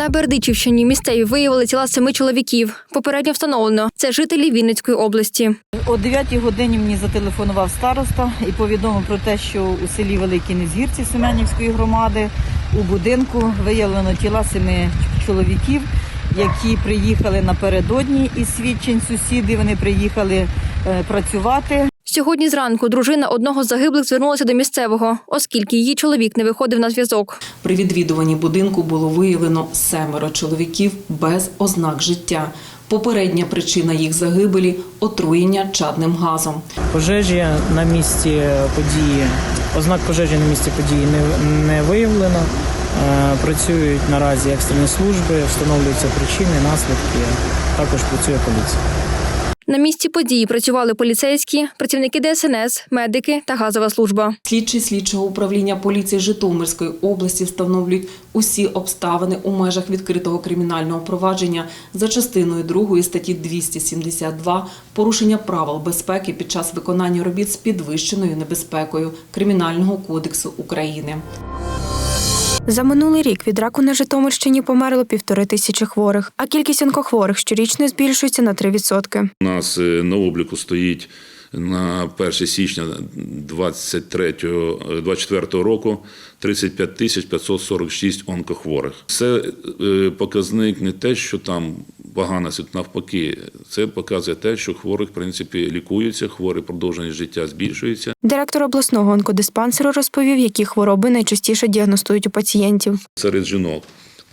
На Бердичівщині місцеві виявили тіла семи чоловіків. Попередньо встановлено це жителі Вінницької області. О 9 годині мені зателефонував староста і повідомив про те, що у селі Великі Незгірці Семенівської громади у будинку виявлено тіла семи чоловіків, які приїхали напередодні із свідчень сусіди. Вони приїхали е, працювати. Сьогодні зранку дружина одного з загиблих звернулася до місцевого, оскільки її чоловік не виходив на зв'язок. При відвідуванні будинку було виявлено семеро чоловіків без ознак життя. Попередня причина їх загибелі отруєння чадним газом. Пожежі на місці події, ознак пожежі на місці події не, не виявлено. Е, Працюють наразі екстрені служби, встановлюються причини, наслідки. Також працює поліція. На місці події працювали поліцейські, працівники ДСНС, медики та газова служба. Слідчі слідчого управління поліції Житомирської області встановлюють усі обставини у межах відкритого кримінального провадження за частиною 2 статті 272 порушення правил безпеки під час виконання робіт з підвищеною небезпекою Кримінального кодексу України. За минулий рік від раку на Житомирщині померло півтори тисячі хворих, а кількість онкохворих щорічно збільшується на 3%. У нас е, на обліку стоїть на 1 січня 23 24 року 35 тисяч 546 онкохворих. Це е, показник не те, що там погана навпаки, це показує те, що хворих в принципі лікуються, хворі продовження життя збільшується. Директор обласного онкодиспансеру розповів, які хвороби найчастіше діагностують у пацієнтів. Серед жінок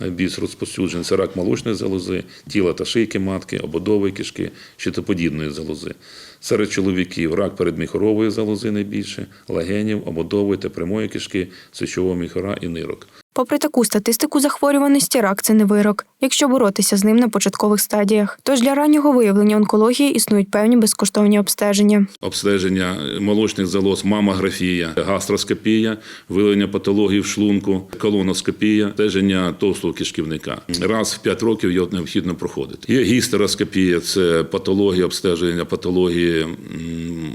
найбільш розповсюджений це рак молочної залози, тіла та шийки матки, ободової кишки, щитоподібної залози. Серед чоловіків рак передміхорової залози найбільше, легенів, ободової та прямої кишки, сечового міхора і нирок. Попри таку статистику захворюваності, рак це не вирок, якщо боротися з ним на початкових стадіях. Тож для раннього виявлення онкології існують певні безкоштовні обстеження. Обстеження молочних залоз, мамографія, гастроскопія, виявлення патології в шлунку, колоноскопія, обстеження товстого кишківника. Раз в 5 років його необхідно проходити. Є гістероскопія, це патологія обстеження патології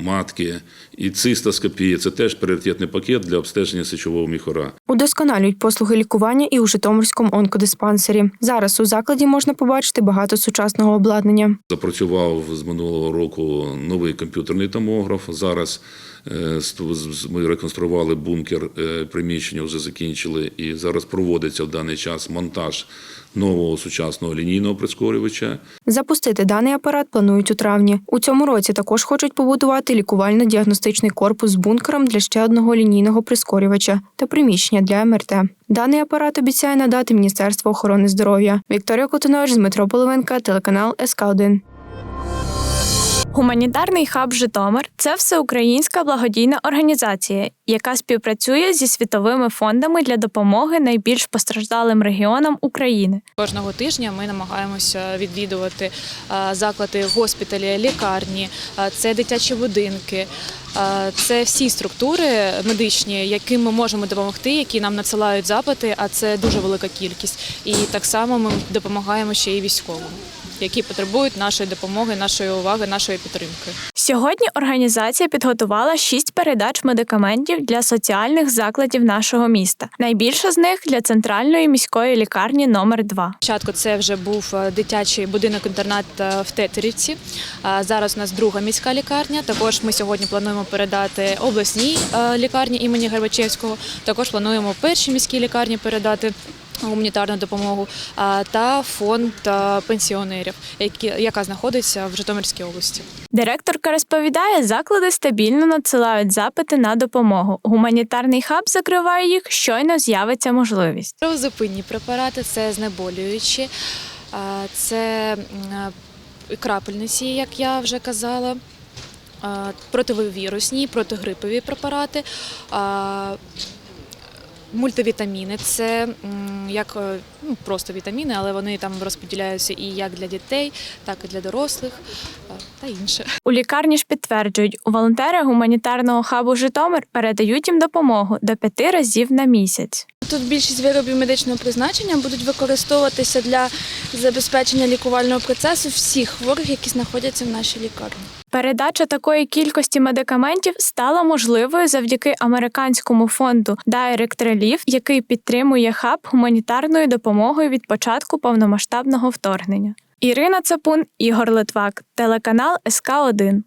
матки. І цистоскопія це теж пріоритетний пакет для обстеження сечового міхора. Удосконалюють послуги лікування і у Житомирському онкодиспансері. Зараз у закладі можна побачити багато сучасного обладнання. Запрацював з минулого року новий комп'ютерний томограф. Зараз ми реконструювали бункер е, приміщення, вже закінчили, і зараз проводиться в даний час монтаж нового сучасного лінійного прискорювача. Запустити даний апарат планують у травні. У цьому році також хочуть побудувати лікувально-діагностичний корпус з бункером для ще одного лінійного прискорювача та приміщення для МРТ. Даний апарат обіцяє надати Міністерство охорони здоров'я. Вікторія Котонович, Дмитро Половинка, телеканал СК 1 Гуманітарний хаб Житомир це всеукраїнська благодійна організація, яка співпрацює зі світовими фондами для допомоги найбільш постраждалим регіонам України. Кожного тижня ми намагаємося відвідувати заклади госпіталі, лікарні, це дитячі будинки. Це всі структури медичні, яким ми можемо допомогти, які нам надсилають запити, а це дуже велика кількість. І так само ми допомагаємо ще й військовим, які потребують нашої допомоги, нашої уваги, нашої підтримки. Сьогодні організація підготувала шість передач медикаментів для соціальних закладів нашого міста. Найбільше з них для центральної міської лікарні номер 2 Спочатку це вже був е, дитячий будинок-інтернат е, в Тетерівці. А Зараз у нас друга міська лікарня. Також ми сьогодні плануємо передати обласній е, лікарні імені Горбачевського. Також плануємо першій міській лікарні передати. Гуманітарну допомогу та фонд е, пенсіонерів, яка знаходиться в Житомирській області. Директорка розповідає, заклади стабільно надсилають запити на допомогу. Гуманітарний хаб закриває їх, щойно з'явиться можливість. Кровозупинні препарати це знеболюючі, це е, крапельниці, як я вже казала, а, противовірусні, протигрипові препарати. Мультивітаміни це як е, ну, просто вітаміни, але вони там розподіляються і як для дітей, так і для дорослих е, та інше. У лікарні ж підтверджують, у волонтери гуманітарного хабу Житомир передають їм допомогу до п'яти разів на місяць. Тут більшість виробів медичного призначення будуть використовуватися для забезпечення лікувального процесу всіх хворих, які знаходяться в нашій лікарні. Передача такої кількості медикаментів стала можливою завдяки американському фонду Direct Relief, який підтримує хаб гуманітарною допомогою від початку повномасштабного вторгнення. Ірина Цапун, Ігор Литвак, телеканал СК 1